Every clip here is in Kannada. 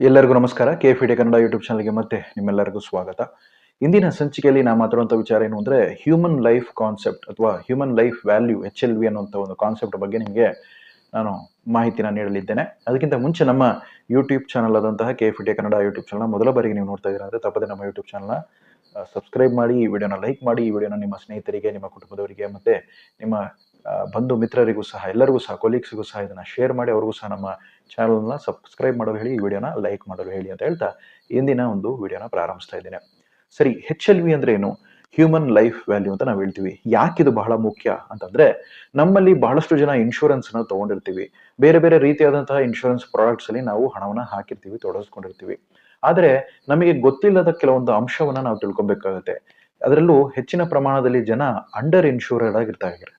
ಎಲ್ಲರಿಗೂ ನಮಸ್ಕಾರ. ಕೆ ಎಫ್ ಕನ್ನಡ ಯೂಟ್ಯೂಬ್ ಚಾನಲ್ಗೆ ಮತ್ತೆ ನಿಮ್ಮೆಲ್ಲರಿಗೂ ಸ್ವಾಗತ. ಇಂದಿನ ಸಂಚಿಕೆಯಲ್ಲಿ ನಾ ಮಾತಾಡುವಂಥ ವಿಚಾರ ಏನು ಅಂದರೆ ಹ್ಯೂಮನ್ ಲೈಫ್ ಕಾನ್ಸೆಪ್ಟ್ ಅಥವಾ human life value H L V ಅನ್ನುವಂಥ ಒಂದು ಕಾನ್ಸೆಪ್ಟ್ ಬಗ್ಗೆ ನಿಮಗೆ ನಾನು ಮಾಹಿತಿನ ನೀಡಲಿದ್ದೇನೆ. ಅದಕ್ಕಿಂತ ಮುಂಚೆ ನಮ್ಮ ಯೂಟ್ಯೂಬ್ ಚಾನಲ್ ಆದಂತಹ K F Kannada YouTube channel ಮೊದಲ ಬಾರಿಗೆ ನೀವು ನೋಡ್ತಾ ಇದ್ದೀರಾ ಅಂದರೆ, ತಪ್ಪದೆ ನಮ್ಮ ಯೂಟ್ಯೂಬ್ ಚಾನಲ್ನ ಸಬ್ಸ್ಕ್ರೈಬ್ ಮಾಡಿ, ಈ ವಿಡಿಯೋನ ಲೈಕ್ ಮಾಡಿ, ಈ ವಿಡಿಯೋನ ನಿಮ್ಮ ಸ್ನೇಹಿತರಿಗೆ, ನಿಮ್ಮ ಕುಟುಂಬದವರಿಗೆ, ಮತ್ತೆ ನಿಮ್ಮ ಬಂಧು ಮಿತ್ರರಿಗೂ ಸಹ, ಎಲ್ಲರಿಗೂ ಸಹ ಕೊಲೀಗ್ಸ್ಗೂ ಸಹ ಇದನ್ನ ಶೇರ್ ಮಾಡಿ, ಅವ್ರಿಗೂ ಸಹ ನಮ್ಮ ಚಾನಲ್ನ ಸಬ್ಸ್ಕ್ರೈಬ್ ಮಾಡಲು ಹೇಳಿ, ಈ ವಿಡಿಯೋನ ಲೈಕ್ ಮಾಡಲು ಹೇಳಿ ಅಂತ ಹೇಳ್ತಾ ಇಂದಿನ ಒಂದು ವಿಡಿಯೋನ ಪ್ರಾರಂಭಿಸ್ತಾ ಇದ್ದೇನೆ. ಸರಿ, ಹೆಚ್ ಎಲ್ ವಿ ಅಂದ್ರೆ ಏನು? ಹ್ಯೂಮನ್ ಲೈಫ್ ವ್ಯಾಲ್ಯೂ ಅಂತ ನಾವು ಹೇಳ್ತೀವಿ. ಯಾಕೆ ಇದು ಬಹಳ ಮುಖ್ಯ ಅಂತಂದ್ರೆ, ನಮ್ಮಲ್ಲಿ ಬಹಳಷ್ಟು ಜನ ಇನ್ಶೂರೆನ್ಸ್ನ ತಗೊಂಡಿರ್ತೀವಿ. ಬೇರೆ ಬೇರೆ ರೀತಿಯಾದಂತಹ ಇನ್ಶೂರೆನ್ಸ್ ಪ್ರಾಡಕ್ಟ್ಸ್ ಅಲ್ಲಿ ನಾವು ಹಣವನ್ನ ಹಾಕಿರ್ತೀವಿ, ತೊಡಗಿಸ್ಕೊಂಡಿರ್ತೀವಿ. ಆದ್ರೆ, ನಮಗೆ ಗೊತ್ತಿಲ್ಲದ ಕೆಲವೊಂದು ಅಂಶವನ್ನ ನಾವು ತಿಳ್ಕೊಬೇಕಾಗತ್ತೆ. ಅದರಲ್ಲೂ ಹೆಚ್ಚಿನ ಪ್ರಮಾಣದಲ್ಲಿ ಜನ ಅಂಡರ್ ಇನ್ಶೂರ್ಡ್ ಆಗಿರ್ತಾರೆ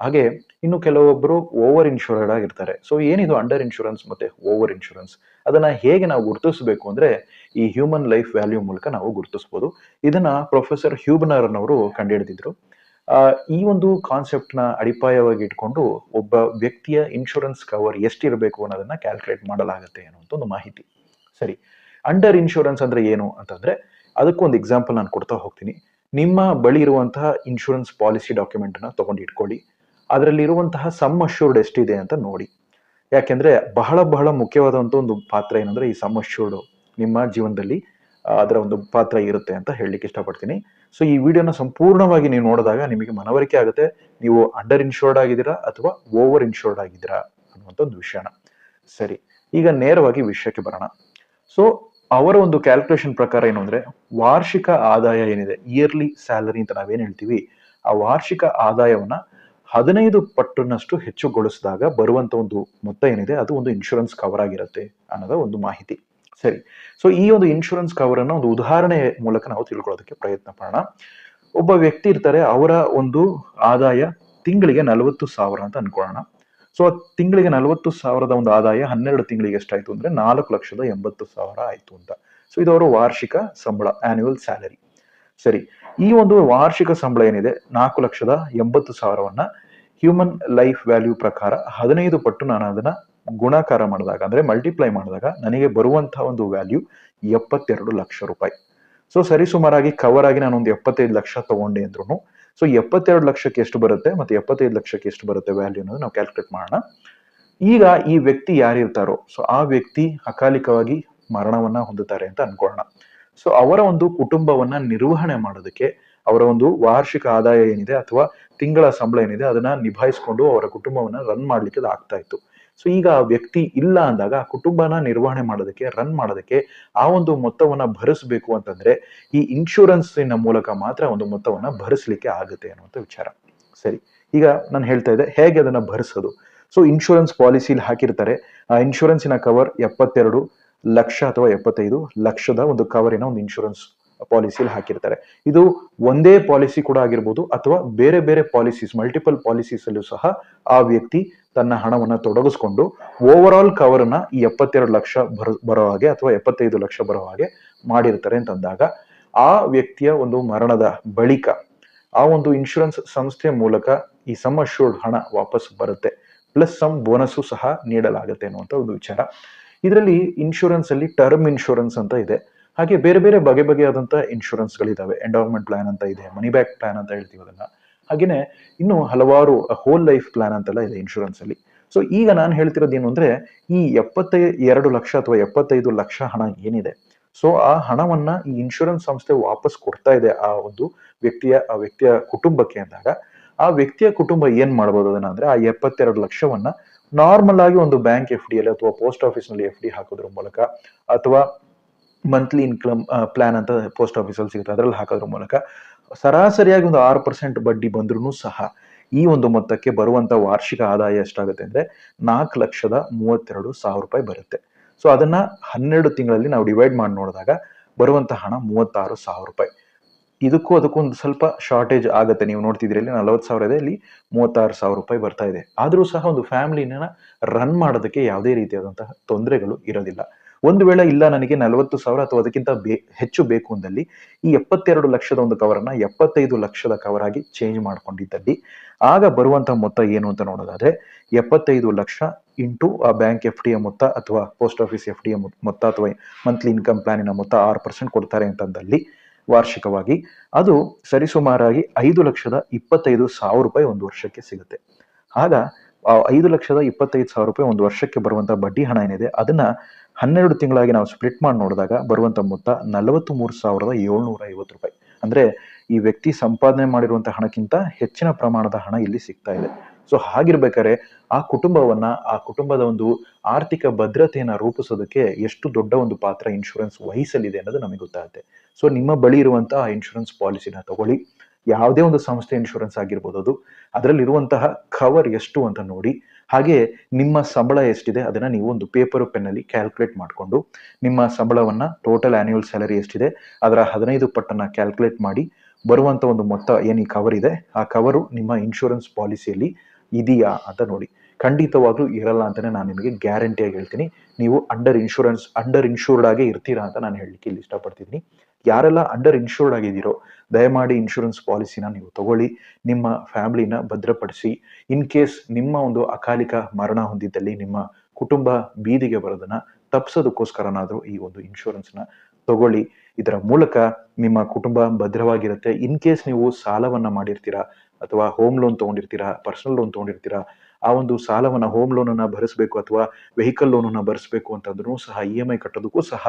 ಹಾಗೆ ಇನ್ನು ಕೆಲವೊಬ್ಬರು ಓವರ್ ಇನ್ಶೂರ್ಡ್ ಆಗಿರ್ತಾರೆ. ಸೊ ಏನಿದು ಅಂಡರ್ ಇನ್ಶೂರೆನ್ಸ್ ಮತ್ತೆ ಓವರ್ ಇನ್ಶೂರೆನ್ಸ್ ಅದನ್ನ ಹೇಗೆ ನಾವು ಗುರುತಿಸಬೇಕು ಅಂದ್ರೆ ಈ ಹ್ಯೂಮನ್ ಲೈಫ್ ವ್ಯಾಲ್ಯೂ ಮೂಲಕ ನಾವು ಗುರುತಿಸಬಹುದು ಇದನ್ನ ಪ್ರೊಫೆಸರ್ ಹ್ಯೂಬನರ್ ಅವರು ಕಂಡುಹಿಡಿದಿದ್ರು. ಈ ಒಂದು ಕಾನ್ಸೆಪ್ಟ್ನ ಅಡಿಪಾಯವಾಗಿ ಇಟ್ಕೊಂಡು ಒಬ್ಬ ವ್ಯಕ್ತಿಯ ಇನ್ಶೂರೆನ್ಸ್ ಕವರ್ ಎಷ್ಟಿರಬೇಕು ಅನ್ನೋದನ್ನ ಕ್ಯಾಲ್ಕುಲೇಟ್ ಮಾಡಲಾಗುತ್ತೆ ಅನ್ನುವಂಥ ಒಂದು ಮಾಹಿತಿ. ಸರಿ ಅಂಡರ್ ಇನ್ಶೂರೆನ್ಸ್ ಅಂದ್ರೆ ಏನು ಅಂತಂದ್ರೆ ಅದಕ್ಕೊಂದು ಎಕ್ಸಾಂಪಲ್ ನಾನು ಕೊಡ್ತಾ ಹೋಗ್ತೀನಿ. ನಿಮ್ಮ ಬಳಿ ಇರುವಂತಹ ಇನ್ಶೂರೆನ್ಸ್ ಪಾಲಿಸಿ ಡಾಕ್ಯುಮೆಂಟ್ನ ತಗೊಂಡು ಇಟ್ಕೊಳ್ಳಿ. ಅದರಲ್ಲಿ ಇರುವಂತಹ ಸಮ್ ಅಶ್ಯೂರ್ಡ್ ಎಷ್ಟಿದೆ ಅಂತ ನೋಡಿ. ಯಾಕೆಂದ್ರೆ ಬಹಳ ಬಹಳ ಮುಖ್ಯವಾದಂತ ಒಂದು ಪಾತ್ರ ಏನಂದ್ರೆ ಈ ಸಮ್ ಅಶ್ಯೂರ್ಡ್ ನಿಮ್ಮ ಜೀವನದಲ್ಲಿ ಅದರ ಒಂದು ಪಾತ್ರ ಇರುತ್ತೆ ಅಂತ ಹೇಳಲಿಕ್ಕೆ ಇಷ್ಟಪಡ್ತೀನಿ. ಸೊ ಈ ವಿಡಿಯೋನ ಸಂಪೂರ್ಣವಾಗಿ ನೀವು ನೋಡಿದಾಗ ನಿಮಗೆ ಮನವರಿಕೆ ಆಗುತ್ತೆ. ನೀವು ಅಂಡರ್ ಇನ್ಶೂರ್ಡ್ ಆಗಿದ್ದೀರಾ ಅಥವಾ ಓವರ್ ಇನ್ಶೂರ್ಡ್ ಆಗಿದ್ದೀರಾ ಅನ್ನುವಂಥ ಒಂದು ವಿಷಯನ. ಸರಿ, ಈಗ ನೇರವಾಗಿ ವಿಷಯಕ್ಕೆ ಬರೋಣ. ಸೊ ಅವರ ಒಂದು ಕ್ಯಾಲ್ಕುಲೇಷನ್ ಪ್ರಕಾರ ಏನು ಅಂದ್ರೆ, ವಾರ್ಷಿಕ ಆದಾಯ ಏನಿದೆ? ಇಯರ್ಲಿ ಸ್ಯಾಲರಿ ಅಂತ ನಾವೇನು ಹೇಳ್ತೀವಿ? ಆ ವಾರ್ಷಿಕ ಆದಾಯವನ್ನ ಹದಿನೈದು ಪಟ್ಟಿನಷ್ಟು ಹೆಚ್ಚುಗೊಳಿಸಿದಾಗ ಬರುವಂತ ಒಂದು ಮೊತ್ತ ಏನಿದೆ, ಅದು ಒಂದು ಇನ್ಶೂರೆನ್ಸ್ ಕವರ್ ಆಗಿರುತ್ತೆ ಅನ್ನೋದ ಒಂದು ಮಾಹಿತಿ. ಸರಿ ಸೊ ಈ ಒಂದು ಇನ್ಶೂರೆನ್ಸ್ ಕವರ್ ಅನ್ನ ಒಂದು ಉದಾಹರಣೆ ಮೂಲಕ ನಾವು ತಿಳ್ಕೊಳ್ಳೋದಕ್ಕೆ ಪ್ರಯತ್ನ ಪಡೋಣ ಒಬ್ಬ ವ್ಯಕ್ತಿ ಇರ್ತಾರೆ, ಅವರ ಒಂದು ಆದಾಯ ತಿಂಗಳಿಗೆ ನಲವತ್ತು ಸಾವಿರ ಅಂತ ಅನ್ಕೊಳ್ಳೋಣ. ಸೊ ತಿಂಗಳಿಗೆ ನಲವತ್ತು ಸಾವಿರದ ಒಂದು ಆದಾಯ ಹನ್ನೆರಡು ತಿಂಗಳಿಗೆ ಎಷ್ಟಾಯ್ತು ಅಂದ್ರೆ ನಾಲ್ಕು ಲಕ್ಷದ ಎಂಬತ್ತು ಸಾವಿರ ಆಯ್ತು ಅಂತ. ಸೊ ಇದು ಅವರ ವಾರ್ಷಿಕ ಸಂಬಳ ಆನ್ಯುವಲ್ ಸ್ಯಾಲರಿ ಸರಿ ಈ ಒಂದು ವಾರ್ಷಿಕ ಸಂಬಳ ಏನಿದೆ? ನಾಲ್ಕು ಲಕ್ಷದ ಎಂಬತ್ತು ಸಾವಿರವನ್ನ ಹ್ಯೂಮನ್ ಲೈಫ್ ವ್ಯಾಲ್ಯೂ ಪ್ರಕಾರ ಹದಿನೈದು ಪಟ್ಟು ನಾನು ಅದನ್ನ ಗುಣಾಕಾರ ಮಾಡಿದಾಗ, ಅಂದ್ರೆ ಮಲ್ಟಿಪ್ಲೈ ಮಾಡಿದಾಗ ನನಗೆ ಬರುವಂತಹ ಒಂದು ವ್ಯಾಲ್ಯೂ ಎಪ್ಪತ್ತೆರಡು ಲಕ್ಷ ರೂಪಾಯಿ. ಸೊ ಸರಿಸುಮಾರಾಗಿ ಕವರ್ ಆಗಿ ನಾನು ಒಂದು ಎಪ್ಪತ್ತೈದು ಲಕ್ಷ ತಗೊಂಡೆ ಅಂದ್ರೂ ಸೊ ಎಪ್ಪತ್ತೆರಡು ಲಕ್ಷಕ್ಕೆ ಎಷ್ಟು ಬರುತ್ತೆ ಮತ್ತೆ ಎಪ್ಪತ್ತೈದು ಲಕ್ಷಕ್ಕೆ ಎಷ್ಟು ಬರುತ್ತೆ ವ್ಯಾಲ್ಯೂ ಅನ್ನೋದು ನಾವು ಕ್ಯಾಲ್ಕುಲೇಟ್ ಮಾಡೋಣ. ಈಗ ಈ ವ್ಯಕ್ತಿ ಯಾರಿರ್ತಾರೋ ಸೊ ಆ ವ್ಯಕ್ತಿ ಅಕಾಲಿಕವಾಗಿ ಮರಣವನ್ನ ಹೊಂದುತ್ತಾರೆ ಅಂತ ಅನ್ಕೊಳ್ಳೋಣ. ಸೊ ಅವರ ಒಂದು ಕುಟುಂಬವನ್ನ ನಿರ್ವಹಣೆ ಮಾಡೋದಕ್ಕೆ ಅವರ ಒಂದು ವಾರ್ಷಿಕ ಆದಾಯ ಏನಿದೆ ಅಥವಾ ತಿಂಗಳ ಸಂಬಳ ಏನಿದೆ ಅದನ್ನ ನಿಭಾಯಿಸ್ಕೊಂಡು ಅವರ ಕುಟುಂಬವನ್ನ ರನ್ ಮಾಡ್ಲಿಕ್ಕೆ ಆಗ್ತಾ ಇತ್ತು. ಸೊ ಈಗ ಆ ವ್ಯಕ್ತಿ ಇಲ್ಲ ಅಂದಾಗ ಆ ಕುಟುಂಬನ ನಿರ್ವಹಣೆ ಮಾಡೋದಕ್ಕೆ ರನ್ ಮಾಡೋದಕ್ಕೆ ಆ ಒಂದು ಮೊತ್ತವನ್ನ ಭರಿಸಬೇಕು ಅಂತಂದ್ರೆ ಈ ಇನ್ಶೂರೆನ್ಸಿನ ಮೂಲಕ ಮಾತ್ರ ಒಂದು ಮೊತ್ತವನ್ನ ಭರಿಸಲಿಕ್ಕೆ ಆಗುತ್ತೆ ಅನ್ನುವಂಥ ವಿಚಾರ. ಸರಿ, ಈಗ ನಾನು ಹೇಳ್ತಾ ಇದ್ದೆ ಹೇಗೆ ಅದನ್ನ ಭರಿಸೋದು? ಸೊ ಇನ್ಶೂರೆನ್ಸ್ ಪಾಲಿಸಿಲಿ ಹಾಕಿರ್ತಾರೆ. ಆ ಇನ್ಶೂರೆನ್ಸಿನ ಕವರ್ ಎಪ್ಪತ್ತೆರಡು ಲಕ್ಷ ಅಥವಾ ಎಪ್ಪತ್ತೈದು ಲಕ್ಷದ ಒಂದು ಕವರಿನ ಒಂದು ಇನ್ಶೂರೆನ್ಸ್ ಪಾಲಿಸಿಯಲ್ಲಿ ಹಾಕಿರ್ತಾರೆ. ಇದು ಒಂದೇ ಪಾಲಿಸಿ ಕೂಡ ಆಗಿರ್ಬೋದು ಅಥವಾ ಬೇರೆ ಬೇರೆ ಪಾಲಿಸೀಸ್ ಮಲ್ಟಿಪಲ್ ಪಾಲಿಸೀಸ್ ಅಲ್ಲೂ ಸಹ ಆ ವ್ಯಕ್ತಿ ತನ್ನ ಹಣವನ್ನು ತೊಡಗಿಸ್ಕೊಂಡು ಓವರ್ ಆಲ್ ಕವರ್ ಈ ಎಪ್ಪತ್ತೆರಡು ಲಕ್ಷ ಬರೋ ಹಾಗೆ ಅಥವಾ ಎಪ್ಪತ್ತೈದು ಲಕ್ಷ ಬರೋ ಹಾಗೆ ಮಾಡಿರ್ತಾರೆ ಅಂತಂದಾಗ ಆ ವ್ಯಕ್ತಿಯ ಒಂದು ಮರಣದ ಬಳಿಕ ಆ ಒಂದು ಇನ್ಶೂರೆನ್ಸ್ ಸಂಸ್ಥೆಯ ಮೂಲಕ ಈ ಸಮ್ ಅಶ್ಯೂರ್ಡ್ ಹಣ ವಾಪಸ್ ಬರುತ್ತೆ. ಪ್ಲಸ್ ಸಮ್ ಬೋನಸ್ಸು ಸಹ ನೀಡಲಾಗುತ್ತೆ ಅನ್ನುವಂಥ ಒಂದು ವಿಚಾರ. ಇದರಲ್ಲಿ ಇನ್ಶೂರೆನ್ಸ್ ಅಲ್ಲಿ ಟರ್ಮ್ ಇನ್ಶೂರೆನ್ಸ್ ಅಂತ ಇದೆ. ಹಾಗೆ ಬೇರೆ ಬೇರೆ ಬಗೆ ಬಗೆಯಾದಂತಹ ಇನ್ಶೂರೆನ್ಸ್ ಗಳಿದಾವೆ. ಎಂಡೋವರ್ಮೆಂಟ್ ಪ್ಲಾನ್ ಅಂತ ಇದೆ ಮನಿ ಬ್ಯಾಕ್ ಪ್ಲಾನ್ ಅಂತ ಹೇಳ್ತೀವಿ ಅದನ್ನ. ಹಾಗೇನೆ ಇನ್ನು ಹಲವಾರು ಹೋಲ್ ಲೈಫ್ ಪ್ಲಾನ್ ಅಂತೆಲ್ಲ ಇದೆ ಇನ್ಶೂರೆನ್ಸ್ ಅಲ್ಲಿ. ಸೊ ಈಗ ನಾನು ಹೇಳ್ತಿರೋದು ಏನು ಅಂದ್ರೆ, ಈ ಎಪ್ಪತ್ತೈ ಎರಡು ಲಕ್ಷ ಅಥವಾ ಎಪ್ಪತ್ತೈದು ಲಕ್ಷ ಹಣ ಏನಿದೆ, ಸೊ ಆ ಹಣವನ್ನ ಈ ಇನ್ಶೂರೆನ್ಸ್ ಸಂಸ್ಥೆ ವಾಪಸ್ ಕೊಡ್ತಾ ಇದೆ ಆ ಒಂದು ವ್ಯಕ್ತಿಯ, ಆ ವ್ಯಕ್ತಿಯ ಕುಟುಂಬಕ್ಕೆ ಅಂದಾಗ, ಆ ವ್ಯಕ್ತಿಯ ಕುಟುಂಬ ಏನ್ ಮಾಡ್ಬೋದು ಅದನ್ನ ಅಂದ್ರೆ, ಆ ಎಪ್ಪತ್ತೆರಡು ಲಕ್ಷವನ್ನ ನಾರ್ಮಲ್ ಆಗಿ ಒಂದು ಬ್ಯಾಂಕ್ ಎಫ್ ಡಿ ಅಲ್ಲಿ ಅಥವಾ ಪೋಸ್ಟ್ ಆಫೀಸ್ನಲ್ಲಿ ಎಫ್ ಡಿ ಹಾಕೋದ್ರ ಮೂಲಕ ಅಥವಾ ಮಂತ್ಲಿ ಇನ್ಕಮ್ ಪ್ಲಾನ್ ಅಂತ ಪೋಸ್ಟ್ ಆಫೀಸಲ್ಲಿ ಸಿಗುತ್ತೆ. ಅದರಲ್ಲಿ ಹಾಕೋದ್ರ ಮೂಲಕ ಸರಾಸರಿಯಾಗಿ ಒಂದು ಆರು ಪರ್ಸೆಂಟ್ ಬಡ್ಡಿ ಬಂದ್ರೂ ಸಹ ಈ ಒಂದು ಮೊತ್ತಕ್ಕೆ ಬರುವಂತ ವಾರ್ಷಿಕ ಆದಾಯ ಎಷ್ಟಾಗುತ್ತೆ ಅಂದ್ರೆ ನಾಲ್ಕು ಲಕ್ಷದ ಮೂವತ್ತೆರಡು ಸಾವಿರ ರೂಪಾಯಿ ಬರುತ್ತೆ. ಸೊ ಅದನ್ನ ಹನ್ನೆರಡು ತಿಂಗಳಲ್ಲಿ ನಾವು ಡಿವೈಡ್ ಮಾಡಿ ನೋಡಿದಾಗ ಬರುವಂತ ಹಣ ಮೂವತ್ತಾರು ಸಾವಿರ ರೂಪಾಯಿ. ಇದಕ್ಕೂ ಅದಕ್ಕೂ ಒಂದು ಸ್ವಲ್ಪ ಶಾರ್ಟೇಜ್ ಆಗುತ್ತೆ. ನೀವು ನೋಡ್ತಿದ್ರೆ ಇಲ್ಲಿ ನಲವತ್ತು ಸಾವಿರ ಇದೆ, ಇಲ್ಲಿ ಮೂವತ್ತಾರು ಸಾವಿರ ರೂಪಾಯಿ ಬರ್ತಾ ಇದೆ. ಆದರೂ ಸಹ ಒಂದು ಫ್ಯಾಮಿಲಿನ ರನ್ ಮಾಡೋದಕ್ಕೆ ಯಾವುದೇ ರೀತಿಯಾದಂತಹ ತೊಂದರೆಗಳು ಇರೋದಿಲ್ಲ. ಒಂದು ವೇಳೆ ಇಲ್ಲ ನನಗೆ ನಲವತ್ತು ಸಾವಿರ ಅಥವಾ ಅದಕ್ಕಿಂತ ಬೇ, ಹೆಚ್ಚು ಬೇಕು ಅಂದಲ್ಲಿ ಈ ಎಪ್ಪತ್ತೆರಡು ಲಕ್ಷದ ಒಂದು ಕವರನ್ನ ಎಪ್ಪತ್ತೈದು ಲಕ್ಷದ ಕವರ್ ಆಗಿ ಚೇಂಜ್ ಮಾಡ್ಕೊಂಡಿದ್ದಲ್ಲಿ ಆಗ ಬರುವಂತಹ ಮೊತ್ತ ಏನು ಅಂತ ನೋಡೋದಾದ್ರೆ ಎಪ್ಪತ್ತೈದು ಲಕ್ಷ ಇಂಟು ಆ ಬ್ಯಾಂಕ್ ಎಫ್ ಡಿ ಮೊತ್ತ ಅಥವಾ ಪೋಸ್ಟ್ ಆಫೀಸ್ ಎಫ್ ಡಿ ಮೊತ್ತ ಅಥವಾ ಮಂತ್ಲಿ ಇನ್ಕಮ್ ಪ್ಲಾನಿನ ಮೊತ್ತ ಆರು ಪರ್ಸೆಂಟ್ ಕೊಡ್ತಾರೆ ಅಂತಂದಲ್ಲಿ ವಾರ್ಷಿಕವಾಗಿ. ಅದು ಸರಿಸುಮಾರಾಗಿ ಐದು ಲಕ್ಷದ ಇಪ್ಪತ್ತೈದು ಸಾವಿರ ರೂಪಾಯಿ ಒಂದು ವರ್ಷಕ್ಕೆ ಸಿಗುತ್ತೆ. ಆಗ ಐದು ಲಕ್ಷದ ಇಪ್ಪತ್ತೈದು ಸಾವಿರ ರೂಪಾಯಿ ಒಂದು ವರ್ಷಕ್ಕೆ ಬರುವಂತ ಬಡ್ಡಿ ಹಣ ಏನಿದೆ, ಅದನ್ನ ಹನ್ನೆರಡು ತಿಂಗಳಾಗಿ ನಾವು ಸ್ಪ್ಲಿಟ್ ಮಾಡಿ ನೋಡಿದಾಗ ಬರುವಂತ ಮೊತ್ತ ನಲವತ್ತ್ ಮೂರು ಸಾವಿರದ ಏಳ್ನೂರ ಐವತ್ತು ರೂಪಾಯಿ. ಅಂದ್ರೆ ಈ ವ್ಯಕ್ತಿ ಸಂಪಾದನೆ ಮಾಡಿರುವಂತ ಹಣಕ್ಕಿಂತ ಹೆಚ್ಚಿನ ಪ್ರಮಾಣದ ಹಣ ಇಲ್ಲಿ ಸಿಗ್ತಾ ಇದೆ. ಸೊ ಹಾಗಿರ್ಬೇಕಾದ್ರೆ ಆ ಕುಟುಂಬವನ್ನ, ಆ ಕುಟುಂಬದ ಒಂದು ಆರ್ಥಿಕ ಭದ್ರತೆಯನ್ನ ರೂಪಿಸೋದಕ್ಕೆ ಎಷ್ಟು ದೊಡ್ಡ ಒಂದು ಪಾತ್ರ ಇನ್ಶೂರೆನ್ಸ್ ವಹಿಸಲಿದೆ ಅನ್ನೋದು ನಮಗೆ ಗೊತ್ತಾಗುತ್ತೆ. ಸೊ ನಿಮ್ಮ ಬಳಿ ಇರುವಂತಹ ಇನ್ಶೂರೆನ್ಸ್ ಪಾಲಿಸಿನ ತಗೊಳ್ಳಿ. ಯಾವುದೇ ಒಂದು ಸಂಸ್ಥೆ ಇನ್ಶೂರೆನ್ಸ್ ಆಗಿರ್ಬೋದು ಅದು. ಅದರಲ್ಲಿರುವಂತಹ ಕವರ್ ಎಷ್ಟು ಅಂತ ನೋಡಿ. ಹಾಗೆ ನಿಮ್ಮ ಸಂಬಳ ಎಷ್ಟಿದೆ ಅದನ್ನ ನೀವು ಒಂದು ಪೇಪರ್ ಪೆನ್ನಲ್ಲಿ ಕ್ಯಾಲ್ಕುಲೇಟ್ ಮಾಡಿಕೊಂಡು, ನಿಮ್ಮ ಸಂಬಳವನ್ನ ಟೋಟಲ್ ಆನ್ಯುವಲ್ ಸ್ಯಾಲರಿ ಎಷ್ಟಿದೆ, ಅದರ ಹದಿನೈದು ಪಟ್ಟನ್ನ ಕ್ಯಾಲ್ಕುಲೇಟ್ ಮಾಡಿ ಬರುವಂತ ಒಂದು ಮೊತ್ತ ಏನು ಈ ಕವರ್ ಇದೆ, ಆ ಕವರು ನಿಮ್ಮ ಇನ್ಶೂರೆನ್ಸ್ ಪಾಲಿಸಿಯಲ್ಲಿ ಇದೆಯಾ ಅಂತ ನೋಡಿ. ಖಂಡಿತವಾಗ್ಲೂ ಇರಲ್ಲ ಅಂತಾನೆ ನಾನು ನಿಮಗೆ ಗ್ಯಾರಂಟಿಯಾಗಿ ಹೇಳ್ತೀನಿ. ನೀವು ಅಂಡರ್ ಇನ್ಶೂರೆನ್ಸ್ ಅಂಡರ್ ಇನ್ಶೂರ್ಡ್ ಆಗೇ ಇರ್ತೀರಾ ಅಂತ ನಾನು ಹೇಳಲಿಕ್ಕೆ ಇಲ್ಲಿ ಇಷ್ಟಪಡ್ತಿದ್ದೀನಿ. ಯಾರೆಲ್ಲ ಅಂಡರ್ ಇನ್ಶೂರ್ಡ್ ಆಗಿದ್ದೀರೋ, ದಯಮಾಡಿ ಇನ್ಶೂರೆನ್ಸ್ ಪಾಲಿಸಿನ ನೀವು ತಗೊಳ್ಳಿ, ನಿಮ್ಮ ಫ್ಯಾಮಿಲಿನ ಭದ್ರಪಡಿಸಿ. ಇನ್ ಕೇಸ್ ನಿಮ್ಮ ಒಂದು ಅಕಾಲಿಕ ಮರಣ ಹೊಂದಿದ್ದಲ್ಲಿ ನಿಮ್ಮ ಕುಟುಂಬ ಬೀದಿಗೆ ಬರೋದನ್ನ ತಪ್ಪಿಸೋದಕ್ಕೋಸ್ಕರನಾದರೂ ಈ ಒಂದು ಇನ್ಶೂರೆನ್ಸ್ನ ತಗೊಳ್ಳಿ. ಇದರ ಮೂಲಕ ನಿಮ್ಮ ಕುಟುಂಬ ಭದ್ರವಾಗಿರುತ್ತೆ. ಇನ್ ಕೇಸ್ ನೀವು ಸಾಲವನ್ನ ಮಾಡಿರ್ತೀರಾ ಅಥವಾ ಹೋಮ್ ಲೋನ್ ತಗೊಂಡಿರ್ತೀರಾ ಪರ್ಸನಲ್ ಲೋನ್ ತಗೊಂಡಿರ್ತೀರಾ, ಆ ಒಂದು ಸಾಲವನ್ನ ಹೋಮ್ ಲೋನ್ ಅನ್ನ ಭರಿಸಬೇಕು ಅಥವಾ ವೆಹಿಕಲ್ ಲೋನ್ ಅನ್ನ ಭರಿಸಬೇಕು ಅಂತಂದ್ರೂ ಸಹ ಇ ಎಂ ಐ ಕಟ್ಟೋದಕ್ಕೂ ಸಹ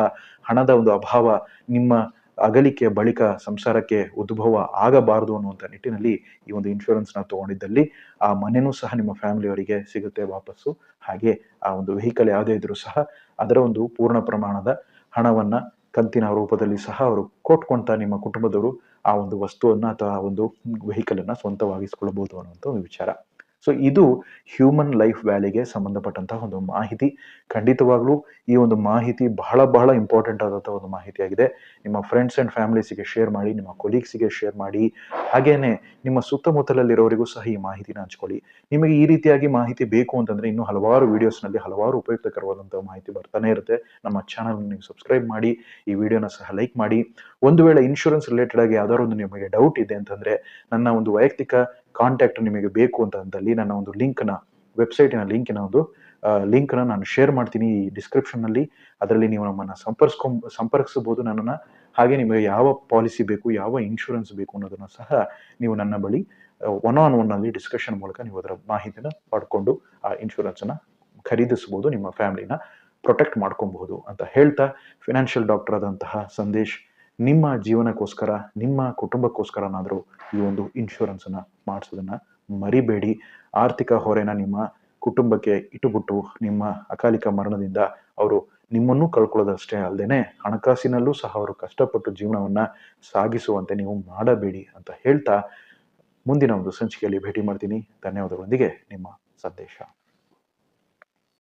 ಹಣದ ಒಂದು ಅಭಾವ ನಿಮ್ಮ ಅಗಲಿಕೆ ಬಳಿಕ ಸಂಸಾರಕ್ಕೆ ಉದ್ಭವ ಆಗಬಾರದು ಅನ್ನುವಂಥ ನಿಟ್ಟಿನಲ್ಲಿ ಈ ಒಂದು ಇನ್ಶೂರೆನ್ಸ್ನ ತಗೊಂಡಿದ್ದಲ್ಲಿ ಆ ಮನೆನೂ ಸಹ ನಿಮ್ಮ ಫ್ಯಾಮಿಲಿಯವರಿಗೆ ಸಿಗುತ್ತೆ ವಾಪಸ್ಸು. ಹಾಗೆ ಆ ಒಂದು ವೆಹಿಕಲ್ ಯಾವುದೇ ಇದ್ರೂ ಸಹ ಅದರ ಒಂದು ಪೂರ್ಣ ಪ್ರಮಾಣದ ಹಣವನ್ನ ಕಂತಿನ ರೂಪದಲ್ಲಿ ಸಹ ಅವರು ಕೊಟ್ಕೊಂತ ನಿಮ್ಮ ಕುಟುಂಬದವರು ಆ ಒಂದು ವಸ್ತುವನ್ನ ಅಥವಾ ಒಂದು ವೆಹಿಕಲನ್ನು ಅನ್ನ ಸ್ವಂತವಾಗಿಸ್ಕೊಳ್ಬಹುದು ಅನ್ನುವಂಥ ಒಂದು ವಿಚಾರ. ಸೊ ಇದು ಹ್ಯೂಮನ್ ಲೈಫ್ ವ್ಯಾಲಿಗೆ ಸಂಬಂಧಪಟ್ಟಂತಹ ಒಂದು ಮಾಹಿತಿ. ಖಂಡಿತವಾಗ್ಲೂ ಈ ಒಂದು ಮಾಹಿತಿ ಬಹಳ ಬಹಳ ಇಂಪಾರ್ಟೆಂಟ್ ಆದಂತಹ ಒಂದು ಮಾಹಿತಿಯಾಗಿದೆ. ನಿಮ್ಮ ಫ್ರೆಂಡ್ಸ್ ಅಂಡ್ ಫ್ಯಾಮಿಲೀಸಿಗೆ ಶೇರ್ ಮಾಡಿ, ನಿಮ್ಮ ಕೊಲೀಗ್ಸಿಗೆ ಶೇರ್ ಮಾಡಿ, ಹಾಗೇನೆ ನಿಮ್ಮ ಸುತ್ತಮುತ್ತಲಲ್ಲಿರೋರಿಗೂ ಸಹ ಈ ಮಾಹಿತಿನ ಹಂಚ್ಕೊಳ್ಳಿ. ನಿಮಗೆ ಈ ರೀತಿಯಾಗಿ ಮಾಹಿತಿ ಬೇಕು ಅಂತಂದ್ರೆ ಇನ್ನೂ ಹಲವಾರು ವಿಡಿಯೋಸ್ನಲ್ಲಿ ಹಲವಾರು ಉಪಯುಕ್ತಕರವಾದಂತಹ ಮಾಹಿತಿ ಬರ್ತಾನೆ ಇರುತ್ತೆ. ನಮ್ಮ ಚಾನಲ್ ನೀವು ಸಬ್ಸ್ಕ್ರೈಬ್ ಮಾಡಿ, ಈ ವಿಡಿಯೋನ ಸಹ ಲೈಕ್ ಮಾಡಿ. ಒಂದು ವೇಳೆ ಇನ್ಶೂರೆನ್ಸ್ ರಿಲೇಟೆಡ್ ಆಗಿ ಯಾವ್ದಾದ್ರು ಒಂದು ನಿಮಗೆ ಡೌಟ್ ಇದೆ ಅಂತಂದ್ರೆ, ನನ್ನ ಒಂದು ವೈಯಕ್ತಿಕ ಕಾಂಟ್ಯಾಕ್ಟ್ ನಿಮಗೆ ಬೇಕು ಅಂತ ಅಂದಲ್ಲಿ ನನ್ನ ಒಂದು ಲಿಂಕ್ನ ವೆಬ್ಸೈಟಿನ ಲಿಂಕಿನ ಒಂದು ಲಿಂಕ್ನ ನಾನು ಶೇರ್ ಮಾಡ್ತೀನಿ ಈ ಡಿಸ್ಕ್ರಿಪ್ಷನ್ನಲ್ಲಿ ಅದರಲ್ಲಿ ನೀವು ನಮ್ಮನ್ನು ಸಂಪರ್ಸ್ಕೊಂಬ ಸಂಪರ್ಕಿಸಬಹುದು ನನ್ನನ್ನು. ಹಾಗೆ ನಿಮಗೆ ಯಾವ ಪಾಲಿಸಿ ಬೇಕು, ಯಾವ ಇನ್ಶೂರೆನ್ಸ್ ಬೇಕು ಅನ್ನೋದನ್ನು ಸಹ ನೀವು ನನ್ನ ಬಳಿ ಒನ್ ಆನ್ ಒನ್ನಲ್ಲಿ ಡಿಸ್ಕಷನ್ ಮೂಲಕ ನೀವು ಅದರ ಮಾಹಿತಿನ ಪಡ್ಕೊಂಡು, ಆ ಇನ್ಶೂರೆನ್ಸನ್ನು ಖರೀದಿಸಬಹುದು, ನಿಮ್ಮ ಫ್ಯಾಮಿಲಿನ ಪ್ರೊಟೆಕ್ಟ್ ಮಾಡ್ಕೊಬಹುದು ಅಂತ ಹೇಳ್ತಾ ಫಿನಾನ್ಷಿಯಲ್ ಡಾಕ್ಟರ್ ಆದಂತಹ ಸಂದೇಶ್ ನಿಮ್ಮ ಜೀವನಕ್ಕೋಸ್ಕರ, ನಿಮ್ಮ ಕುಟುಂಬಕ್ಕೋಸ್ಕರನಾದರೂ ಈ ಒಂದು ಇನ್ಶೂರೆನ್ಸನ್ನು ಮಾಡಿಸೋದನ್ನ ಮರಿಬೇಡಿ. ಆರ್ಥಿಕ ಹೊರೆನ ನಿಮ್ಮ ಕುಟುಂಬಕ್ಕೆ ಇಟ್ಟುಬಿಟ್ಟು, ನಿಮ್ಮ ಅಕಾಲಿಕ ಮರಣದಿಂದ ಅವರು ನಿಮ್ಮನ್ನು ಕಳ್ಕೊಳ್ಳೋದಷ್ಟೇ ಅಲ್ಲದೆ ಹಣಕಾಸಿನಲ್ಲೂ ಸಹ ಅವರು ಕಷ್ಟಪಟ್ಟು ಜೀವನವನ್ನ ಸಾಗಿಸುವಂತೆ ನೀವು ಮಾಡಬೇಡಿ ಅಂತ ಹೇಳ್ತಾ ಮುಂದಿನ ಒಂದು ಸಂಚಿಕೆಯಲ್ಲಿ ಭೇಟಿ ಮಾಡ್ತೀನಿ. ಧನ್ಯವಾದಗಳೊಂದಿಗೆ, ನಿಮ್ಮ ಸಂದೇಶ.